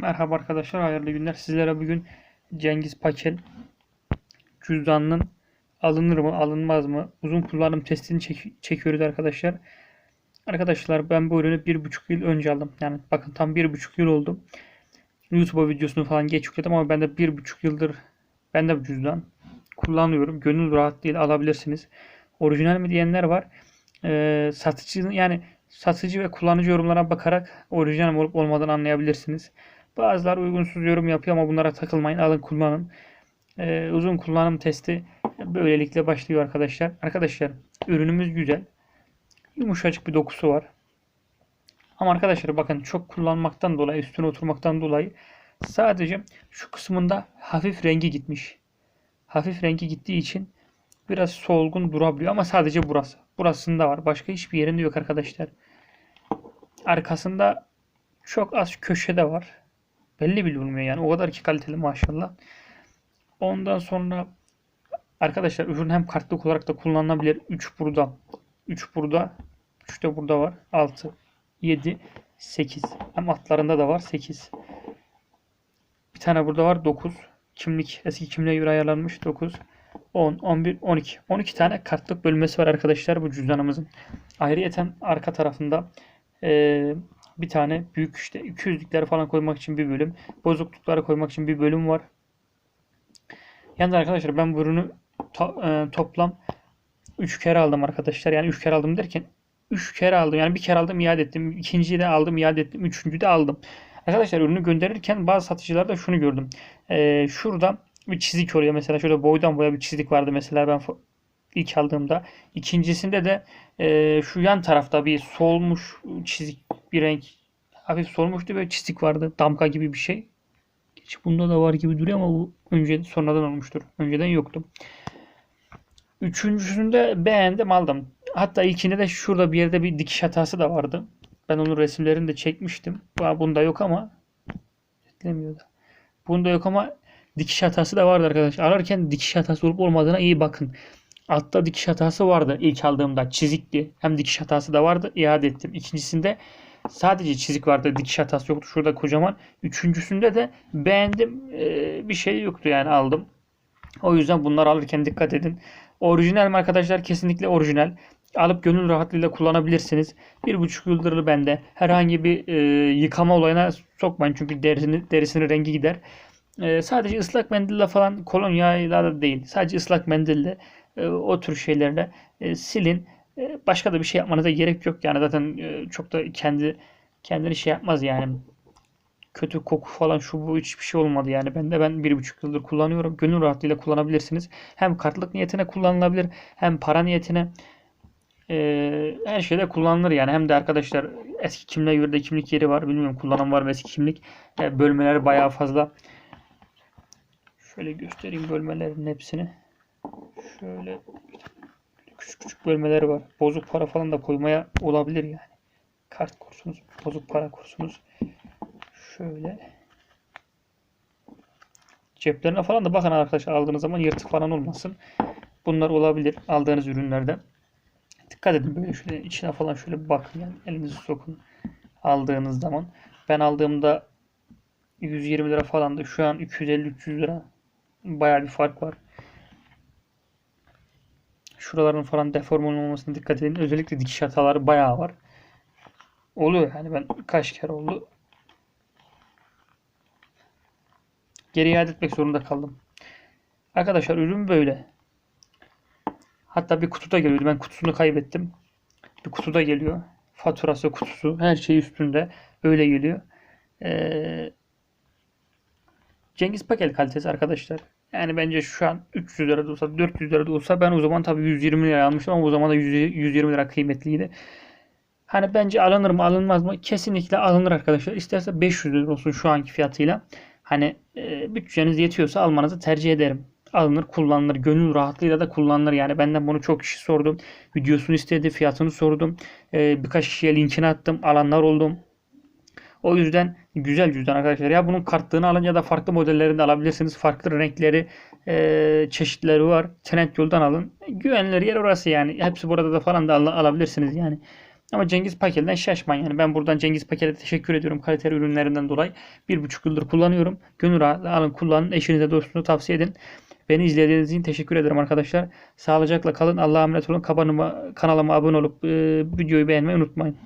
Merhaba arkadaşlar, hayırlı günler. Sizlere bugün Cengiz Pakel cüzdanının alınır mı, alınmaz mı? Uzun kullanım testini çek- çekiyoruz arkadaşlar. Arkadaşlar ben bu ürünü bir buçuk yıl önce aldım. Yani bakın tam bir buçuk yıl oldu. YouTube'a videosunu falan geç yükledim ama ben de bir buçuk yıldır ben de cüzdan kullanıyorum. Gönül rahatlığıyla alabilirsiniz. Orijinal mi diyenler var. Ee, satıcı yani satıcı ve kullanıcı yorumlara bakarak orijinal olup olmadığını anlayabilirsiniz. Bazıları uygunsuz yorum yapıyor ama bunlara takılmayın. Alın kullanın. Ee, uzun kullanım testi böylelikle başlıyor arkadaşlar. Arkadaşlar ürünümüz güzel. Yumuşacık bir dokusu var. Ama arkadaşlar bakın çok kullanmaktan dolayı, üstüne oturmaktan dolayı sadece şu kısmında hafif rengi gitmiş. Hafif rengi gittiği için biraz solgun durabiliyor ama sadece burası. Burasında var. Başka hiçbir yerinde yok arkadaşlar. Arkasında çok az köşede var. Belli bile olmuyor yani. O kadar ki kaliteli maşallah. Ondan sonra arkadaşlar ürün hem kartlık olarak da kullanılabilir. 3 burada. 3 burada. 3 de burada var. 6, 7, 8. Hem altlarında da var 8. Bir tane burada var 9. Kimlik eski kimliğe göre ayarlanmış 9. 10, 11, 12. 12 tane kartlık bölmesi var arkadaşlar bu cüzdanımızın. Ayrıyeten arka tarafında eee, bir tane büyük işte 200'lükleri falan koymak için bir bölüm. Bozuklukları koymak için bir bölüm var. Yalnız arkadaşlar ben bu ürünü to- e, toplam 3 kere aldım arkadaşlar. Yani 3 kere aldım derken 3 kere aldım. Yani bir kere aldım iade ettim. İkinciyi de aldım iade ettim. Üçüncüyü de aldım. Arkadaşlar ürünü gönderirken bazı satıcılarda şunu gördüm. Ee, şurada bir çizik oluyor. Mesela şurada boydan boya bir çizik vardı mesela ben ilk aldığımda. İkincisinde de e, şu yan tarafta bir solmuş çizik bir renk hafif solmuştu ve çizik vardı. Damga gibi bir şey. Hiç bunda da var gibi duruyor ama bu önce sonradan olmuştur. Önceden yoktu. Üçüncüsünde beğendim aldım. Hatta ilkinde de şurada bir yerde bir dikiş hatası da vardı. Ben onun resimlerini de çekmiştim. Bu- Bunda yok ama beklemiyor da. Bunda yok ama dikiş hatası da vardı arkadaşlar. Ararken dikiş hatası olup olmadığına iyi bakın. Altta dikiş hatası vardı ilk aldığımda. Çizikti. Hem dikiş hatası da vardı. iade ettim. İkincisinde sadece çizik vardı. Dikiş hatası yoktu. Şurada kocaman. Üçüncüsünde de beğendim. Ee, bir şey yoktu yani aldım. O yüzden bunları alırken dikkat edin. Orijinal mi arkadaşlar? Kesinlikle orijinal. Alıp gönül rahatlığıyla kullanabilirsiniz. Bir buçuk yıldır bende. Herhangi bir e, yıkama olayına sokmayın. Çünkü derisini, derisinin rengi gider. E, sadece ıslak mendille falan kolonyayla da değil. Sadece ıslak mendille e, o tür şeylerle e, silin. E, başka da bir şey yapmanıza gerek yok. Yani zaten e, çok da kendi kendini şey yapmaz yani kötü koku falan şu bu hiçbir şey olmadı yani. Ben de ben bir buçuk yıldır kullanıyorum. Gönül rahatlığıyla kullanabilirsiniz. Hem kartlık niyetine kullanılabilir hem para niyetine Ee, her şeyde kullanılır yani. Hem de arkadaşlar eski kimliğe göre de kimlik yeri var. Bilmiyorum kullanan var mı eski kimlik. Ee, bölmeleri bayağı fazla. Şöyle göstereyim bölmelerin hepsini. Şöyle küçük küçük bölmeleri var. Bozuk para falan da koymaya olabilir yani. Kart kursunuz, bozuk para kursunuz. Şöyle. Ceplerine falan da bakın arkadaşlar aldığınız zaman yırtık falan olmasın. Bunlar olabilir aldığınız ürünlerde. Dikkat edin böyle şöyle içine falan şöyle bakın yani elinizi sokun aldığınız zaman. Ben aldığımda 120 lira falandı. Şu an 250-300 lira. Bayağı bir fark var. Şuraların falan deform olmamasına dikkat edin. Özellikle dikiş hataları bayağı var. Oluyor yani ben kaç kere oldu. Geri iade etmek zorunda kaldım. Arkadaşlar ürün böyle. Hatta bir kutuda geliyordu. Ben kutusunu kaybettim. Bir kutuda geliyor. Faturası, kutusu, her şey üstünde. Öyle geliyor. Ee, Cengiz Pakel kalitesi arkadaşlar. Yani bence şu an 300 lira da olsa 400 lira da olsa ben o zaman tabii 120 lira almıştım ama o zaman da 100 120 lira kıymetliydi. Hani bence alınır mı alınmaz mı? Kesinlikle alınır arkadaşlar. İsterse 500 lira olsun şu anki fiyatıyla. Hani e, bütçeniz yetiyorsa almanızı tercih ederim. Alınır, kullanılır. Gönül rahatlığıyla da kullanılır. Yani benden bunu çok kişi sordu. Videosunu istedi, fiyatını sordum. E, birkaç kişiye linkini attım. Alanlar oldum. O yüzden güzel cüzdan arkadaşlar. Ya bunun kartlığını alın ya da farklı modellerini de alabilirsiniz. Farklı renkleri, e, çeşitleri var. Trendyol'dan alın. Güvenilir yer orası yani. Hepsi burada da falan da al- alabilirsiniz yani. Ama Cengiz Pakel'den şaşmayın. Yani ben buradan Cengiz Pakel'e teşekkür ediyorum kaliteli ürünlerinden dolayı. Bir buçuk yıldır kullanıyorum. Gönül rahatlığı alın kullanın. Eşinize dostunuza tavsiye edin. Beni izlediğiniz için teşekkür ederim arkadaşlar. Sağlıcakla kalın. Allah'a emanet olun. Kanalıma abone olup e, videoyu beğenmeyi unutmayın.